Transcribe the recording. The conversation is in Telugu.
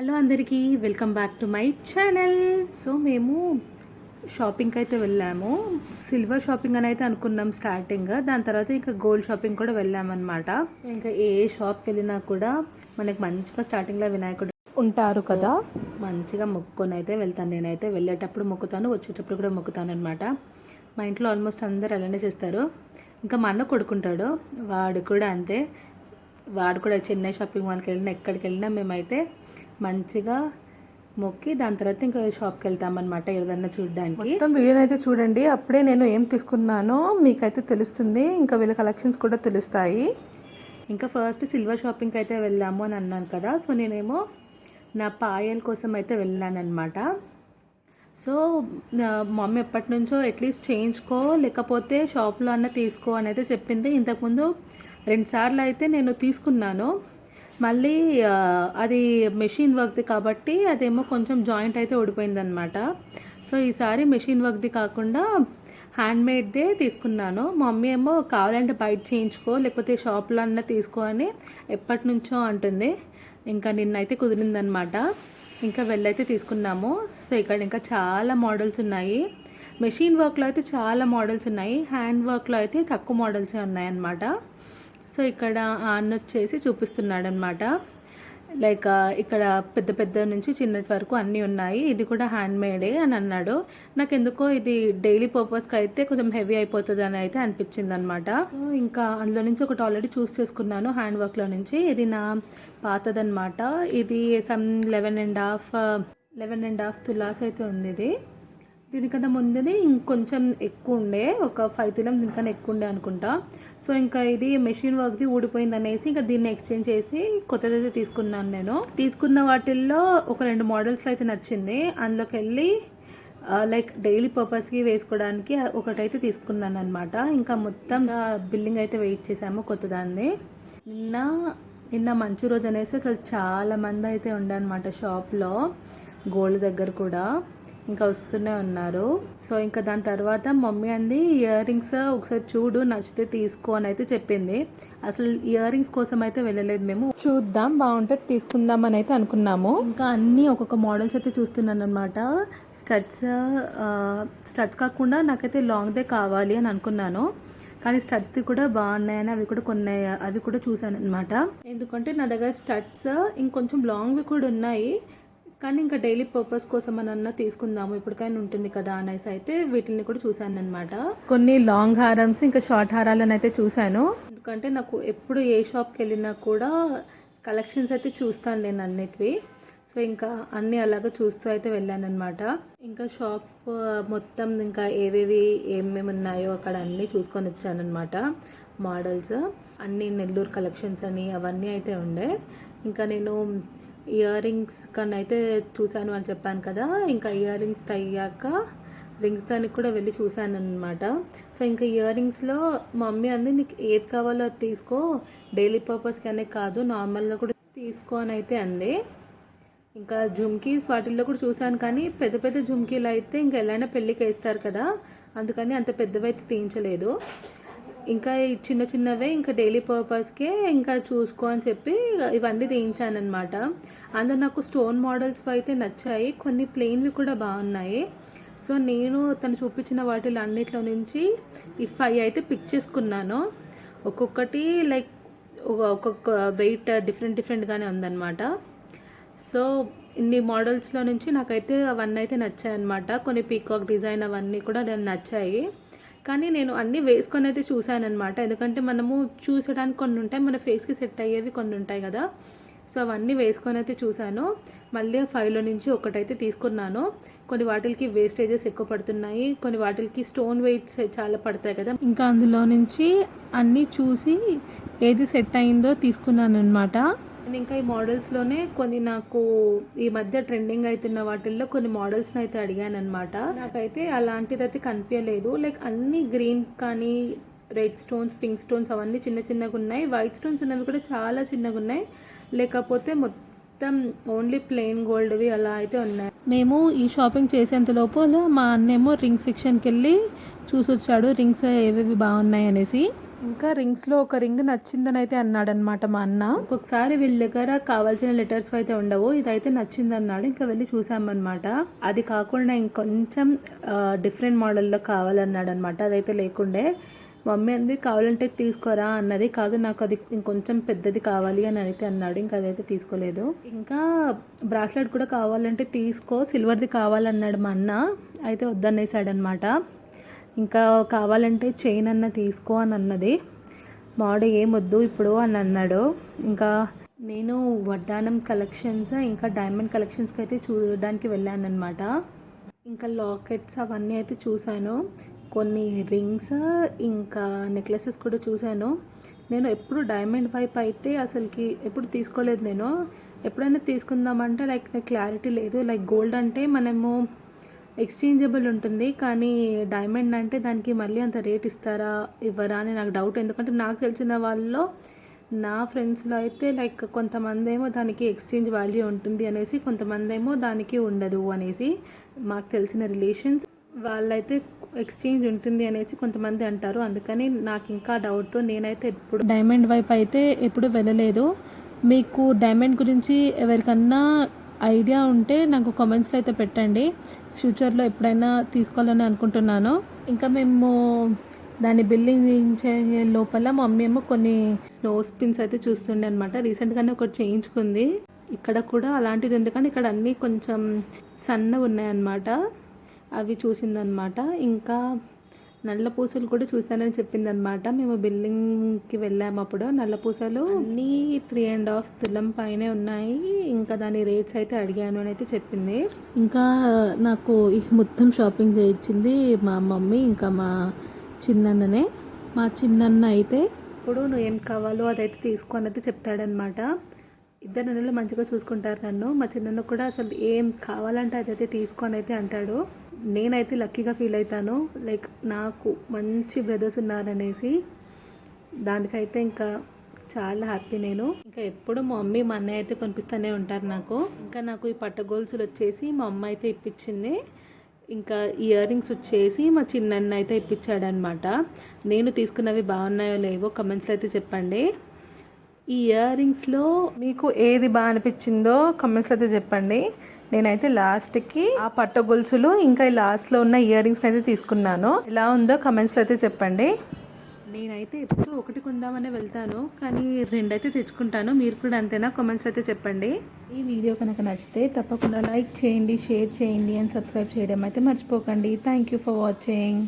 హలో అందరికీ welcome back to my channel. So మేము షాపింగ్కి అయితే వెళ్ళాము. సిల్వర్ షాపింగ్ అని అయితే అనుకున్నాం స్టార్టింగ్. దాని తర్వాత ఇంకా గోల్డ్ షాపింగ్ కూడా వెళ్ళామన్నమాట. ఇంకా ఏ షాప్కి వెళ్ళినా కూడా మనకి మంచిగా స్టార్టింగ్లో వినాయకుడు ఉంటారు కదా మంచిగా మొక్కుకొని అయితే వెళ్తాను. నేనైతే వెళ్ళేటప్పుడు మొక్కుతాను వచ్చేటప్పుడు కూడా మొక్కుతాను అనమాట మా ఇంట్లో ఆల్మోస్ట్ అందరు అలానే చేస్తారు. ఇంకా మా అన్న కొడుకుంటాడు. వాడు కూడా అంతే. వాడు కూడా చెన్నై షాపింగ్ మాల్కి వెళ్ళినా ఎక్కడికి వెళ్ళినా మేమైతే మంచిగా మొక్కి దాని తర్వాత ఇంకా షాప్కి వెళ్తామన్నమాట ఏదన్నా చూడడానికి. మొత్తం వీడియోని అయితే చూడండి. అప్పుడే నేను ఏం తీసుకున్నానో మీకైతే తెలుస్తుంది. ఇంకా వీళ్ళ కలెక్షన్స్ కూడా తెలుస్తాయి. ఇంకా ఫస్ట్ సిల్వర్ షాపింగ్కి అయితే వెళ్ళాము అని అన్నాను కదా. సో నేనేమో నా పాయల కోసం అయితే వెళ్ళానమాట సో మమ్మీ ఎప్పటి నుంచో అట్లీస్ట్ చేయించుకో లేకపోతే షాప్లో అన్న తీసుకో అని అయితే చెప్పింది. ఇంతకుముందు రెండుసార్లు అయితే నేను తీసుకున్నాను. మళ్ళీ అది మెషిన్ వర్క్ది కాబట్టి అదేమో కొంచెం జాయింట్ అయితే ఊడిపోయిందనమాట సో ఈసారి మెషిన్ వర్క్ది కాకుండా హ్యాండ్మేడ్దే తీసుకున్నాను. మా మమ్మీ ఏమో కావాలంటే బయట చేయించుకో లేకపోతే షాప్లో అన్న తీసుకో అని ఎప్పటి నుంచో అంటుంది. ఇంకా నిన్నైతే కుదిరిందనమాట ఇంకా వెళ్ళైతే తీసుకున్నాము. సో ఇక్కడ ఇంకా చాలా మోడల్స్ ఉన్నాయి. మెషిన్ వర్క్లో అయితే చాలా మోడల్స్ ఉన్నాయి. హ్యాండ్ వర్క్లో అయితే తక్కువ మోడల్సే ఉన్నాయన్నమాట. సో ఇక్కడ అన్న వచ్చేసి చూపిస్తున్నాడు అనమాట లైక్ ఇక్కడ పెద్ద పెద్ద నుంచి చిన్నటి వరకు అన్నీ ఉన్నాయి. ఇది కూడా హ్యాండ్ మేడే అని అన్నాడు. నాకు ఎందుకో ఇది డైలీ పర్పస్కి అయితే కొంచెం హెవీ అయిపోతుంది అని అయితే అనిపించింది అనమాట సో ఇంకా అందులో నుంచి ఒకటి ఆల్రెడీ చూస్ చేసుకున్నాను హ్యాండ్ వర్క్లో నుంచి. ఇది నా పాతదనమాట ఇది some eleven and half eleven and half tolas అయితే ఉంది ఇది. దీనికన్నా ముందునే ఇంకొంచెం ఎక్కువ ఉండే ఒక ఫైవ్ తులం దీనికన్నా ఎక్కువ ఉండే అనుకుంటా. సో ఇంకా ఇది మెషిన్ వర్క్ది ఊడిపోయింది అనేసి ఇంకా దీన్ని ఎక్స్చేంజ్ చేసి కొత్తదైతే తీసుకున్నాను నేను. తీసుకున్న వాటిల్లో ఒక రెండు మోడల్స్ అయితే నచ్చింది. అందులోకి వెళ్ళి లైక్ డైలీ పర్పస్కి వేసుకోవడానికి ఒకటైతే తీసుకున్నాను అనమాట ఇంకా మొత్తం బిల్డింగ్ అయితే వెయిట్ చేసాము కొత్తదాన్ని. నిన్న నిన్న మంచి రోజు అనేసి అసలు చాలా మంది అయితే ఉండే అనమాట షాప్లో గోల్డ్ దగ్గర కూడా. ఇంకా వస్తూనే ఉన్నారు. సో ఇంకా దాని తర్వాత మమ్మీ అంది ఇయర్ రింగ్స్ ఒకసారి చూడు నచ్చితే తీసుకో అని అయితే చెప్పింది. అసలు ఇయర్ రింగ్స్ కోసం అయితే వెళ్ళలేదు మేము. చూద్దాం బాగుంటే తీసుకుందాం అని అయితే అనుకున్నాము. ఇంకా అన్నీ ఒక్కొక్క మోడల్స్ అయితే చూస్తున్నాను అనమాట స్టడ్స్ స్టడ్స్ కాకుండా నాకైతే లాంగ్దే కావాలి అని అనుకున్నాను. కానీ స్టడ్స్ది కూడా బాగున్నాయని అవి కూడా కొన్ని అవి కూడా చూశాను అనమాట ఎందుకంటే నా దగ్గర స్టడ్స్ ఇంకొంచెం లాంగ్వి కూడా ఉన్నాయి. కానీ ఇంకా డైలీ పర్పస్ కోసం అని తీసుకుందాము ఇప్పటికైనా ఉంటుంది కదా అనేసి అయితే వీటిని కూడా చూశాను అనమాట కొన్ని లాంగ్ హారమ్స్ ఇంకా షార్ట్ హారాలను అయితే చూశాను. ఎందుకంటే నాకు ఎప్పుడు ఏ షాప్కి వెళ్ళినా కూడా కలెక్షన్స్ అయితే చూస్తాను నేను అన్నిటివి. సో ఇంకా అన్నీ అలాగా చూస్తూ అయితే వెళ్ళానమాట ఇంకా షాప్ మొత్తం ఇంకా ఏవేవి ఏమేమి ఉన్నాయో అక్కడ అన్నీ చూసుకొని వచ్చానమాట మోడల్స్ అన్నీ నెల్లూరు కలెక్షన్స్ అని అవన్నీ అయితే ఉండే. ఇంకా నేను ఇయర్ రింగ్స్ కన్నా అయితే చూశాను అని చెప్పాను కదా ఇంకా ఇయర్ రింగ్స్ తయ్యాక రింగ్స్ దానికి కూడా వెళ్ళి చూశాను అనమాట సో ఇంకా ఇయర్ రింగ్స్లో మా మమ్మీ అంది నీకు ఏది కావాలో అది తీసుకో డైలీ పర్పస్కి అనే కాదు నార్మల్గా కూడా తీసుకో అని అయితే అంది. ఇంకా జుమ్కీస్ వాటిల్లో కూడా చూశాను కానీ పెద్ద పెద్ద జుమ్కీలు అయితే ఇంకా ఎలాగైనా పెళ్ళికి వేస్తారు కదా అందుకని అంత పెద్దవి అయితే తీయించలేదు. ఇంకా చిన్న చిన్నవే ఇంకా డైలీ పర్పస్కే ఇంకా చూసుకో అని చెప్పి ఇవన్నీ తీయించానమాట అందులో నాకు స్టోన్ మోడల్స్ అయితే నచ్చాయి కొన్ని ప్లెయిన్వి కూడా బాగున్నాయి. సో నేను తను చూపించిన వాటిలో అన్నిట్లో నుంచి ఈ ఫైవ్ అయితే పిక్ చేసుకున్నాను. ఒక్కొక్కటి లైక్ ఒక్కొక్క వెయిట్ డిఫరెంట్ డిఫరెంట్గానే ఉందన్నమాట. సో ఇన్ని మోడల్స్లో నుంచి నాకైతే అవన్నీ అయితే నచ్చాయి అనమాట కొన్ని పీకాక్ డిజైన్ అవన్నీ కూడా నాకు నచ్చాయి. కానీ నేను అన్నీ వేసుకొని అయితే చూశానమాట ఎందుకంటే మనము చూసడానికి కొన్ని ఉంటాయి మన ఫేస్కి సెట్ అయ్యేవి కొన్ని ఉంటాయి కదా. సో అవన్నీ వేసుకొని అయితే చూశాను. మళ్ళీ ఫైవ్లో నుంచి ఒకటైతే తీసుకున్నాను. కొన్ని వాటికి వేస్టేజెస్ ఎక్కువ పడుతున్నాయి. కొన్ని వాటికి స్టోన్ వెయిట్స్ చాలా పడతాయి కదా. ఇంకా అందులో నుంచి అన్నీ చూసి ఏది సెట్ అయిందో తీసుకున్నాను అనమాట నేను ఇంకా ఈ మోడల్స్లోనే కొన్ని నాకు ఈ మధ్య ట్రెండింగ్ అవుతున్న వాటిల్లో కొన్ని మోడల్స్ని అయితే అడిగాను అనమాట నాకైతే అలాంటిది అయితే కనిపించలేదు. లైక్ అన్ని గ్రీన్ కానీ రెడ్ స్టోన్స్ పింక్ స్టోన్స్ అవన్నీ చిన్న చిన్నగా ఉన్నాయి. వైట్ స్టోన్స్ ఉన్నవి కూడా చాలా చిన్నగా ఉన్నాయి. లేకపోతే మొత్తం ఓన్లీ ప్లెయిన్ గోల్డ్వి అలా అయితే ఉన్నాయి. మేము ఈ షాపింగ్ చేసేంత లోపల మా అన్నేమో రింగ్ సెక్షన్కి వెళ్ళి చూసి వచ్చాడు రింగ్స్ ఏవేవి బాగున్నాయి అనేసి ఇంకా రింగ్స్లో ఒక రింగ్ నచ్చిందని అయితే అన్నాడనమాట మా అన్న. ఒక్కొక్కసారి వీళ్ళ దగ్గర కావాల్సిన లెటర్స్ అయితే ఉండవు. ఇదైతే నచ్చింది అన్నాడు ఇంకా వెళ్ళి చూసామన్నమాట. అది కాకుండా ఇంకొంచెం డిఫరెంట్ మోడల్లో కావాలన్నాడు అనమాట అదైతే లేకుండే. మమ్మీ అంది కావాలంటే తీసుకోరా అన్నది. కాదు నాకు అది ఇంకొంచెం పెద్దది కావాలి అని అయితే అన్నాడు. ఇంకా అదైతే తీసుకోలేదు. ఇంకా బ్రాస్లెట్ కూడా కావాలంటే తీసుకో సిల్వర్ది కావాలన్నాడు మా అన్న. అయితే వద్దనేసాడు ఇంకా కావాలంటే చైన్ అన్న తీసుకో అని అన్నది. మాడు ఏమొద్దు ఇప్పుడు అని అన్నాడు. ఇంకా నేను వడ్డానం కలెక్షన్స్ ఇంకా డైమండ్ కలెక్షన్స్కి అయితే చూడడానికి వెళ్ళాను అనమాట ఇంకా లాకెట్స్ అవన్నీ అయితే చూశాను. కొన్ని రింగ్స్ ఇంకా నెక్లెసెస్ కూడా చూశాను. నేను ఎప్పుడు డైమండ్ వైప్ అయితే అసలుకి ఎప్పుడు తీసుకోలేదు నేను. ఎప్పుడైనా తీసుకుందామంటే లైక్ నాకు క్లారిటీ లేదు. లైక్ గోల్డ్ అంటే మనము ఎక్స్చేంజబుల్ ఉంటుంది. కానీ డైమండ్ అంటే దానికి మళ్ళీ అంత రేట్ ఇస్తారా ఇవ్వరా అని నాకు డౌట్ ఎందుకంటే నాకు తెలిసిన వాళ్ళలో నా ఫ్రెండ్స్లో అయితే లైక్ కొంతమంది ఏమో దానికి ఎక్స్చేంజ్ వాల్యూ ఉంటుంది అనేసి కొంతమంది ఏమో దానికి ఉండదు అనేసి మాకు తెలిసిన రిలేషన్స్ వాళ్ళైతే ఎక్స్చేంజ్ ఉంటుంది అనేసి కొంతమంది అంటారు. అందుకని నాకు ఇంకా డౌట్తో నేనైతే ఎప్పుడు డైమండ్ వైపు అయితే ఎప్పుడు వెళ్ళలేదు. మీకు డైమండ్ గురించి ఎవరికన్నా ఐడియా ఉంటే నాకు కామెంట్స్లో అయితే పెట్టండి. ఫ్యూచర్లో ఎప్పుడైనా తీసుకోవాలని అనుకుంటున్నాను. ఇంకా మేము దాన్ని బిల్డింగ్ చేయించే లోపల మమ్మీ ఏమో కొన్ని స్నో స్పిన్స్ అయితే చూస్తుండే అనమాట రీసెంట్గానే ఒకటి చేయించుకుంది. ఇక్కడ కూడా అలాంటిది ఎందుకంటే ఇక్కడ అన్నీ కొంచెం సన్నగా ఉన్నాయన్నమాట. అవి చూసిందనమాట ఇంకా నల్ల పూసలు కూడా చూసానని చెప్పిందనమాట. మేము బిల్డింగ్కి వెళ్ళాము అప్పుడు. నల్ల పూసలు అన్నీ త్రీ అండ్ హాఫ్ తులం పైనే ఉన్నాయి. ఇంకా దాని రేట్స్ అయితే అడిగాను అని అయితే చెప్పింది. ఇంకా నాకు మొత్తం షాపింగ్ చేయించింది మా మమ్మీ ఇంకా మా చిన్నన్ననే. మా చిన్నన్న అయితే ఇప్పుడు నువ్వు ఏం కావాలో అదైతే తీసుకో అని చెప్తాడనమాట. ఇద్దరు నెలలు మంచిగా చూసుకుంటారు నన్ను. మా చిన్నన్న కూడా అసలు ఏం కావాలంటే అదైతే తీసుకొని అయితే అంటాడు. నేనైతే లక్కీగా ఫీల్ అవుతాను. లైక్ నాకు మంచి బ్రదర్స్ ఉన్నారనేసి దానికైతే ఇంకా చాలా హ్యాపీ నేను. ఇంకా ఎప్పుడు మా మమ్మీ మా అన్నయ్య అయితే కొనిపిస్తూనే ఉంటారు నాకు. ఇంకా నాకు ఈ పట్టగోల్సులు వచ్చేసి మా అమ్మ అయితే ఇప్పించింది. ఇంకా ఇయర్ రింగ్స్ వచ్చేసి మా చిన్నన్న అయితే ఇప్పించాడనమాట నేను తీసుకున్నవి బాగున్నాయో లేవో కమెంట్స్లో అయితే చెప్పండి. ఈ ఇయర్ రింగ్స్లో మీకు ఏది బాగా అనిపించిందో కమెంట్స్లో అయితే చెప్పండి. నేనైతే లాస్ట్కి ఆ పట్ట గొలుసులు ఇంకా ఈ లాస్ట్లో ఉన్న ఇయర్ రింగ్స్ అయితే తీసుకున్నాను. ఎలా ఉందో కమెంట్స్లో అయితే చెప్పండి. నేనైతే ఎప్పుడు ఒకటి కొందామనే వెళ్తాను కానీ రెండైతే తెచ్చుకుంటాను. మీరు కూడా అంతేనా? కామెంట్స్ అయితే చెప్పండి. ఈ వీడియో కనుక నచ్చితే తప్పకుండా లైక్ చేయండి షేర్ చేయండి అండ్ సబ్స్క్రైబ్ చేయడం అయితే మర్చిపోకండి. Thank you for watching